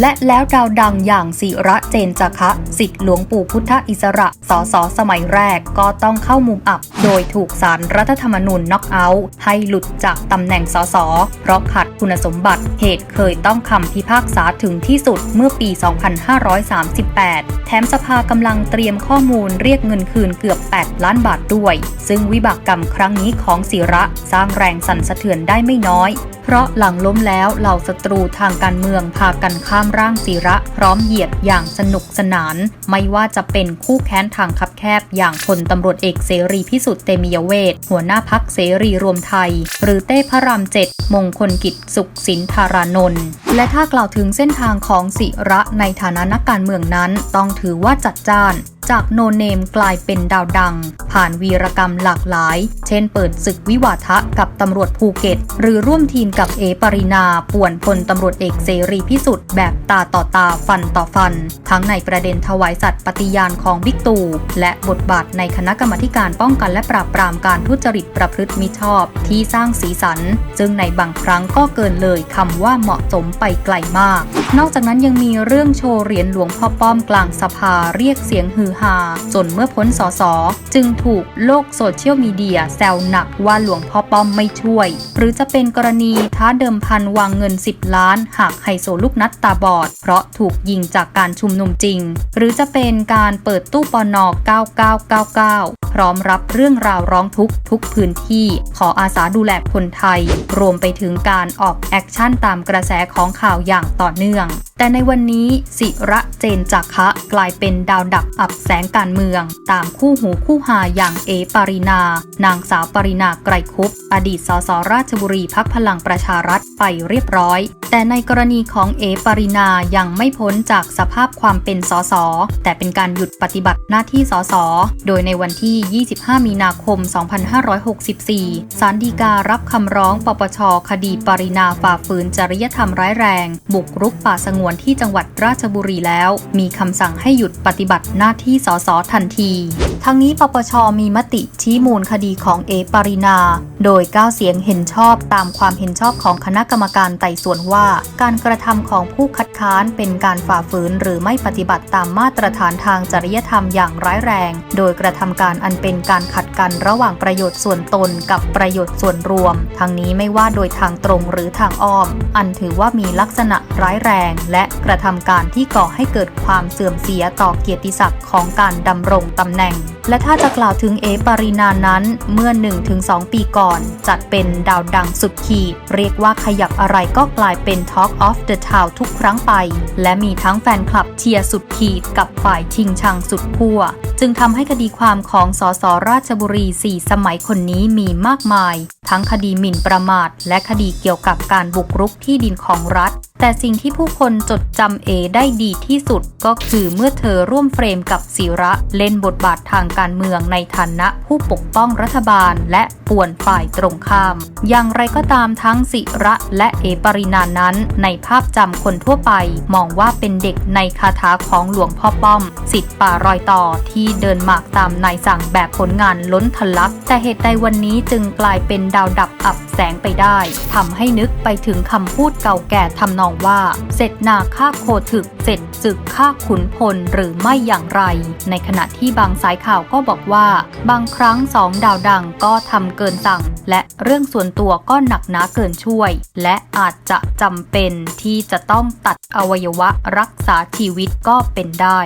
และแล้วดาวดังอย่างศิระเจนจคะสิทธิหลวงปู่พุทธอิสระสสสมัยแรกก็ต้องเข้ามุมอับ โดยถูกสารรัฐธรรมนูญน็อกเอาท์ให้หลุดจากตำแหน่งสสเพราะขัดคุณสมบัติเหตุเคยต้องคำพิพากษาถึงที่สุดเมื่อปี 2538 แถมสภากำลังเตรียมข้อมูลเรียกเงินคืนเกือบ 8 ล้านบาทด้วย ซึ่งวิบากกรรมครั้งนี้ของศิระสร้างแรงสั่นสะเทือนได้ไม่น้อย เพราะหลังล้มแล้วเหล่าศัตรูทางการเมืองพากันฆ่าข้ามร่างศิระพร้อมเหยียดอย่างสนุกสนาน ไม่ว่าจะเป็นคู่แค้นทางคับแคบอย่างพลตำรวจเอกเสรีพิสุทธิ์เตมียเวทหัวหน้าพักเสรีรวมไทย หรือเต้พระรามเจ็ดมงคลกิจสุขสินธารานนท์และถ้ากล่าวถึงเส้นทางของศิระในฐานะนักการเมืองนั้น ต้องถือว่าจัดจ้าน จากโนเนมกลายเป็นดาวดัง ผ่านวีรกรรมหลากหลาย เช่นเปิดศึกวิวาทะกับตำรวจภูเก็ต หรือร่วมทีมกับเอปรินาป่วนพลตำรวจเอกเสรีพิสุทธิ์แบบตาต่อตาฟันต่อฟัน ทั้งในประเด็นถวายสัตย์ปฏิญาณของบิ๊กตู่และบทบาทในคณะกรรมการป้องกันและปราบปรามการทุจริตประพฤติมิชอบ ที่สร้างสีสัน ซึ่งในบางครั้งก็เกินเลยคำว่าเหมาะสมไปไกลมากนอกจากนั้นยังมีเรื่องโชว์เหรียญหลวงพ่อป้อมกลางสภาเรียกเสียงฮือฮาจนเมื่อพ้นสสจึงถูกโลกโซเชียลมีเดียแซวหนักว่าหลวงพ่อป้อมไม่ช่วย หรือจะเป็นกรณีท้าเดิมพันวางเงิน 10 ล้าน หากไฮโซลูกนัดตาบอด เพราะถูกยิงจากการชุมนุมจริง หรือจะเป็นการเปิดตู้ปอนอ9999 พร้อมรับเรื่องราวร้องทุกข์ทุกพื้นที่ ขออาสาดูแลคนไทย รวมไปถึงการออกแอคชั่นตามกระแสของข่าวอย่างต่อเนื่องแต่ในวันนี้สิระเจนจักคะกลายเป็นดาวดับอับแสงการเมือง ตามคู่หูคู่หาอย่างเอปารินา นางสาวปรินาไกรคุปอดีตสสราชบุรีพักพลังประชารัฐไปเรียบร้อย แต่ในกรณีของเอปรินายังไม่พ้นจากสภาพความเป็นสส แต่เป็นการหยุดปฏิบัติหน้าที่สส โดยในวันที่ 25 มีนาคม 2564สารดีการับคำร้องปปช คดีปรินาฝ่าฝืนจริยธรรมร้ายแรง บุกรุกป่าสงวนที่จังหวัดราชบุรีแล้ว มีคำสั่งให้หยุดปฏิบัติหน้าที่สสทันที ทั้งนี้ปปช มีมติชี้มูลคดีของเอปรินา โดย 9 เสียงเห็นชอบตามความเห็นชอบของคณะกรรมการไต่สวนว่าการกระทำของผู้คัดค้านเป็นการฝ่าฝืนหรือไม่ปฏิบัติตามมาตรฐานทางจริยธรรมอย่างร้ายแรง โดยกระทำการอันเป็นการขัดกันระหว่างประโยชน์ส่วนตนกับประโยชน์ส่วนรวม ทั้งนี้ไม่ว่าโดยทางตรงหรือทางอ้อม อันถือว่ามีลักษณะร้ายแรง และกระทำการที่ก่อให้เกิดความเสื่อมเสียต่อเกียรติศักดิ์ของการดำรงตำแหน่ง และถ้าจะกล่าวถึงเอปารินานั้นเมื่อ 1-2 ปีก่อน จัดเป็นดาวดังสุดขีด เรียกว่าขยับอะไรก็กลายเป็น Talk of the Town ทุกครั้งไป และมีทั้งแฟนคลับเชียร์สุดขีดกับฝ่ายชิงชังสุดขั้วจึงทำให้คดีความของสสราชบุรี 4 สมัยคนนี้มีมากมาย ทั้งคดีหมิ่นประมาท และคดีเกี่ยวกับการบุกรุกที่ดินของรัฐ แต่สิ่งที่ผู้คนจดจำเอได้ดีที่สุดก็คือเมื่อเธอร่วมเฟรมกับศิระเล่นบทบาททางการเมืองในฐานะผู้ปกป้องรัฐบาล และป่วนฝ่ายตรงข้าม อย่างไรก็ตามทั้งศิระและเอปรินานั้น ในภาพจำคนทั่วไป มองว่าเป็นเด็กในคาถาของหลวงพ่อป้อม สิทธิ์ป่ารอยต่อที่เดินหมากตามนายสั่งแบบผลงานล้นทะลัก แต่เหตุใดวันนี้จึงกลายเป็นดาวดับอับแสงไปได้ทำให้นึกไปถึงคำพูดเก่าแก่ทำนองว่า เสร็จนาฆ่าโคถึก เสร็จศึกฆ่าขุนพลหรือไม่อย่างไร ในขณะที่บางสายข่าวก็บอกว่า บางครั้งสองดาวดังก็ทำเกินสั่ง และเรื่องส่วนตัวก็หนักหนาเกินช่วย และอาจจะจำเป็นที่จะต้องตัดอวัยวะรักษาชีวิตก็เป็นได้